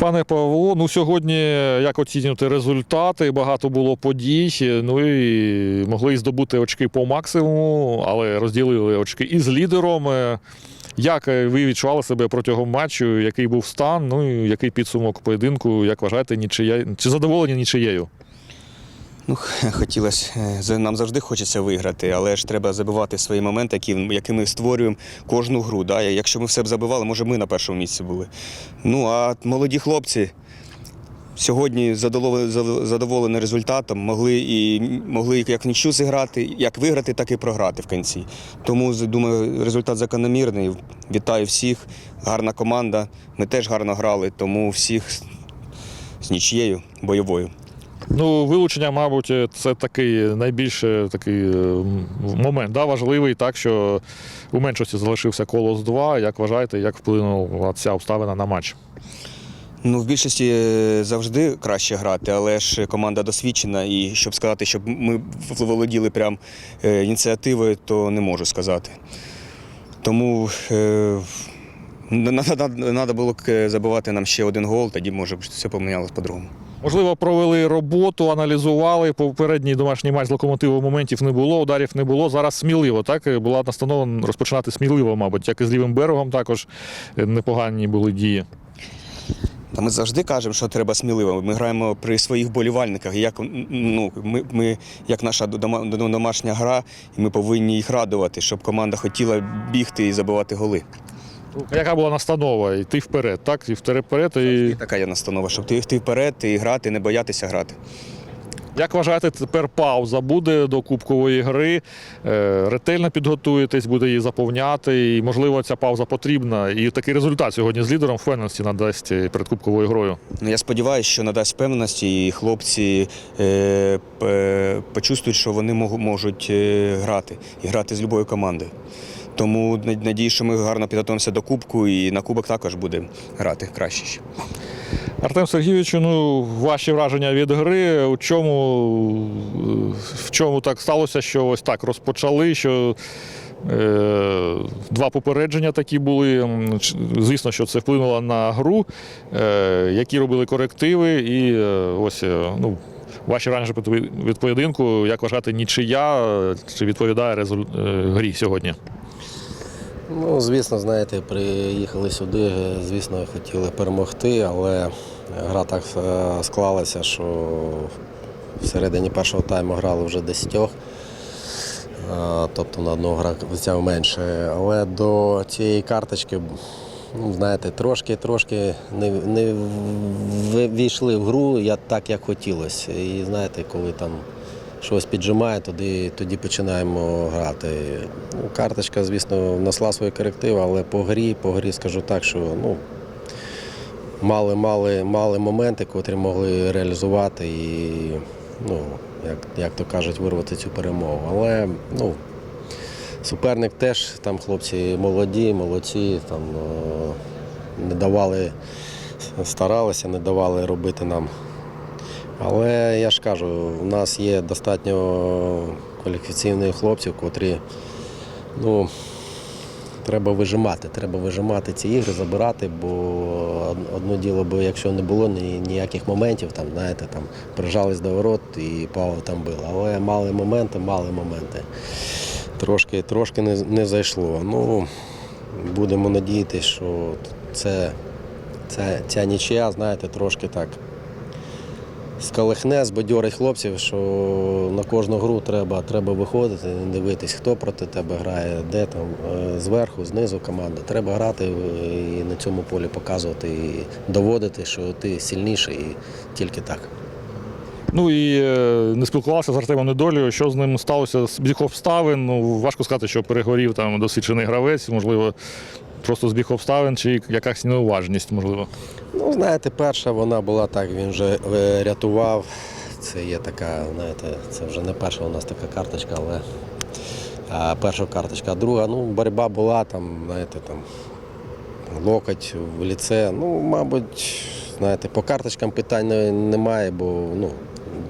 Пане Павло, ну сьогодні як оцінювати результати? Багато було подій. Ну і могли здобути очки по максимуму, але розділили очки із лідером. Е, Як е, ви відчували себе протягом матчу? Який був стан? Ну і який підсумок поєдинку? Як вважаєте, нічия чи задоволені нічиєю? Ну, хотілося, е, нам завжди хочеться виграти, але ж треба забивати свої моменти, які, які ми створюємо кожну гру. Да? Якщо ми все б забивали, може ми на першому місці були. Ну а молоді хлопці сьогодні задоволені, результатом, могли і могли як нічу зіграти, як виграти, так і програти в кінці. Тому думаю, результат закономірний. Вітаю всіх. Гарна команда. Ми теж гарно грали, тому всіх з нічією бойовою. Ну, вилучення, мабуть, це такий найбільше такий е, момент, да, важливий, так що у меншості залишився колос 2. Як вважаєте, як вплинула ця обставина на матч? Ну, в більшості е, завжди краще грати, але ж команда досвідчена, і щоб сказати, щоб ми володіли прям е, ініціативою, то не можу сказати. Тому треба було е, забивати нам ще один гол, тоді може все помінялося по-другому. Можливо, провели роботу, аналізували. Попередній домашній матч з локомотиву моментів не було, ударів не було. Зараз сміливо. Так була настанова розпочинати сміливо, мабуть, як і з лівим берегом також е, непогані були дії. Та ми завжди кажемо, що треба сміливо. Ми граємо при своїх болівальниках. Як, ну, ми, ми, як наша домашня гра, і ми повинні їх радувати, щоб команда хотіла бігти і забивати голи. Яка була настанова? Йти вперед, так? І вперед, і така є настанова, щоб ти йти вперед і грати, не боятися грати. Як вважаєте, тепер пауза буде до кубкової гри? Е, Ретельно підготуєтесь, буде її заповняти, і можливо ця пауза потрібна. І такий результат сьогодні з лідером впевненості надасть перед кубковою грою. Ну, Я сподіваюся, що надасть впевненості, і хлопці е, почувствують, що вони можуть е, грати і грати з будь-якою командою. Тому надію, що ми гарно підготуємося до кубку, і на кубок також буде грати краще. ще. Артем Сергійовичу, ну ваші враження від гри. У чому, в чому так сталося, що ось так розпочали? Що е, два попередження такі були. Звісно, що це вплинуло на гру. Е, які робили корективи, і е, ось е, ну. Ваші враження від- поєдинку, як вважати, нічия чи відповідає резуль... е, грі сьогодні? Ну, звісно, знаєте, приїхали сюди, звісно, хотіли перемогти, але гра так е, склалася, що всередині першого тайму грали вже десятьох. Е, Тобто на одного гравця менше. Але до цієї карточки, ну, знаєте, трошки-трошки не, не війшли в гру я так, як хотілося. І знаєте, коли там щось піджимає, тоді, тоді починаємо грати. Ну, карточка, звісно, внесла свої корективи, але по грі, по грі скажу так, що ну, мали, мали, мали моменти, котрі могли реалізувати і, ну, як, як то кажуть, вирвати цю перемогу. Але ну, суперник теж, там хлопці молоді, молодці, там е, не давали, старалися, не давали робити нам але я ж кажу, у нас є достатньо кваліфікаційних хлопців, котрі ну, треба вижимати. Треба вижимати ці ігри, забирати, бо од- одно діло, бо якщо не було ні, ніяких моментів, там, знаєте, там прижались до ворот і Павло там бив. Але мали моменти, мали моменти. Трошки, трошки не, не зайшло. Ну, будемо надіятися, що це, це, ця нічия, знаєте, трошки так скалихне, збадьорить хлопців, що на кожну гру треба, треба виходити, дивитись, хто проти тебе грає, де там, е, зверху, знизу команда. Треба грати е, і на цьому полі показувати і доводити, що ти сильніший і тільки так. Ну і е, не спілкувався з Артемом Недолію, що з ним сталося з обставин. Ну, важко сказати, що перегорів там досвідчений гравець, можливо, просто збіг обставин чи якась неуважність, можливо. Ну, знаєте, перша вона була так, він вже е, рятував. Це є така, знаєте, це вже не перша у нас така карточка, але а, перша карточка. А друга, ну, боротьба була там, знаєте, там локоть в ліце. Ну, мабуть, знаєте, по карточкам питань немає, бо ну,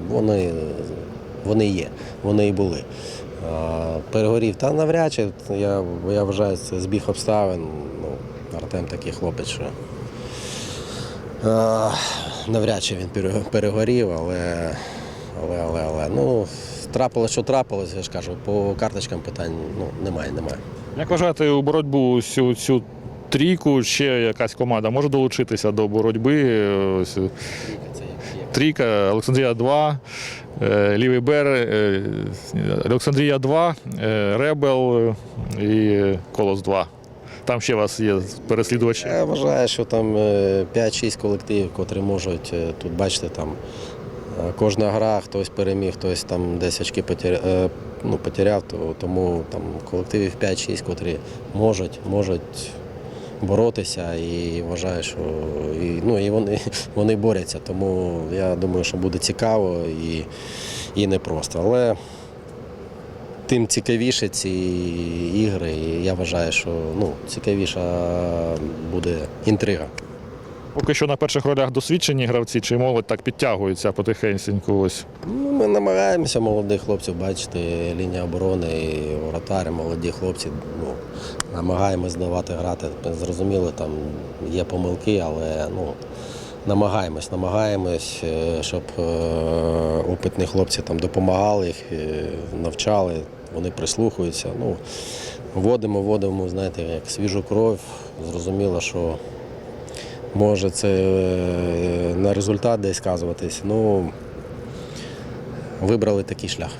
вони, вони є, вони і були. Перегорів, та навряд чи, я, я вважаю, це збіг обставин. Ну, Артем такий хлопець, що Навряд чи він перегорів, але, але, але, але. Ну, трапилось, що трапилось, я ж кажу, по карточкам питань ну, немає, немає. Як вважаєте, у боротьбу цю, цю трійку ще якась команда може долучитися до боротьби? Трійка, Олександрія 2, е, Лівий Бер, е, Олександрія 2, е, Ребел і Колос 2. Там ще у вас є переслідувачі. Я вважаю, що там е, 5-6 колективів, котрі можуть е, тут, бачите, там е, кожна гра, хтось переміг, хтось там десь очки потеряв, ну, потеряв тому там колективів 5-6, котрі можуть, можуть боротися і вважаю, що і, ну, і вони, вони борються. Тому я думаю, що буде цікаво і, і непросто. Але тим цікавіше ці ігри. І я вважаю, що ну, цікавіша буде інтрига. Поки що на перших ролях досвідчені гравці чи молодь так підтягується потихеньку. Ось. Ну, ми намагаємося молодих хлопців бачити, лінія оборони, і воротари, молоді хлопці. Ну, намагаємось давати грати. Зрозуміло, там є помилки, але ну, намагаємось, намагаємось, е, щоб е, опитні хлопці там допомагали, їх е, навчали, вони прислухаються. Ну, вводимо, вводимо, знаєте, як свіжу кров. Зрозуміло, що може це на результат десь сказуватись. Ну, вибрали такий шлях.